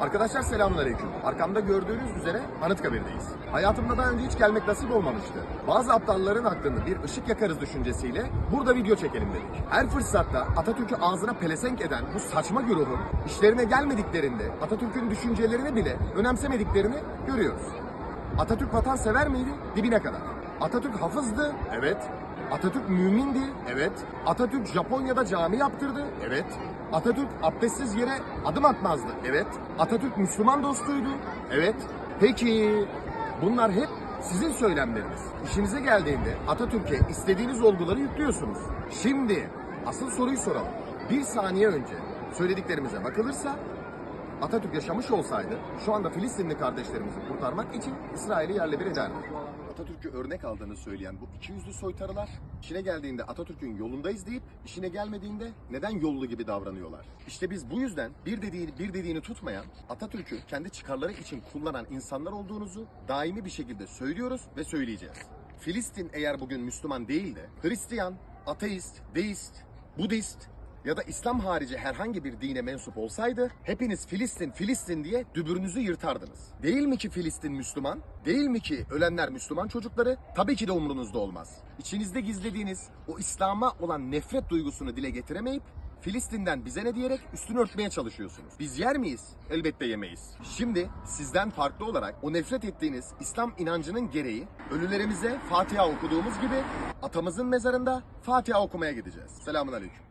Arkadaşlar selamünaleyküm. Arkamda gördüğünüz üzere Anıtkabir'deyiz. Hayatımda daha önce hiç gelmek nasip olmamıştı. Bazı aptalların aklında bir ışık yakarız düşüncesiyle burada video çekelim dedik. Her fırsatta Atatürk'ü ağzına pelesenk eden bu saçma güruhun işlerine gelmediklerinde Atatürk'ün düşüncelerini bile önemsemediklerini görüyoruz. Atatürk vatansever miydi? Dibine kadar. Atatürk hafızdı. Evet. Atatürk mümindi. Evet. Atatürk Japonya'da cami yaptırdı. Evet. Atatürk abdestsiz yere adım atmazdı. Evet. Atatürk Müslüman dostuydu. Evet. Peki bunlar hep sizin söylemleriniz. İşinize geldiğinde Atatürk'e istediğiniz olguları yüklüyorsunuz. Şimdi asıl soruyu soralım. Bir saniye önce söylediklerimize bakılırsa Atatürk yaşamış olsaydı şu anda Filistinli kardeşlerimizi kurtarmak için İsrail'i yerle bir ederdi. Atatürk'ü örnek aldığını söyleyen bu iki yüzlü soytarılar işine geldiğinde Atatürk'ün yolundayız deyip işine gelmediğinde neden yollu gibi davranıyorlar? İşte biz bu yüzden bir dediğini bir dediğini tutmayan Atatürk'ü kendi çıkarları için kullanan insanlar olduğunuzu daimi bir şekilde söylüyoruz ve söyleyeceğiz. Filistin eğer bugün Müslüman değil de Hristiyan, ateist, deist, Budist ya da İslam harici herhangi bir dine mensup olsaydı hepiniz Filistin Filistin diye dübürünüzü yırtardınız. Değil mi ki Filistin Müslüman? Değil mi ki ölenler Müslüman çocukları? Tabii ki de umrunuzda olmaz. İçinizde gizlediğiniz o İslam'a olan nefret duygusunu dile getiremeyip Filistin'den bize ne diyerek üstünü örtmeye çalışıyorsunuz. Biz yer miyiz? Elbette yemeyiz. Şimdi sizden farklı olarak o nefret ettiğiniz İslam inancının gereği ölülerimize Fatiha okuduğumuz gibi atamızın mezarında Fatiha okumaya gideceğiz. Selamun Aleyküm.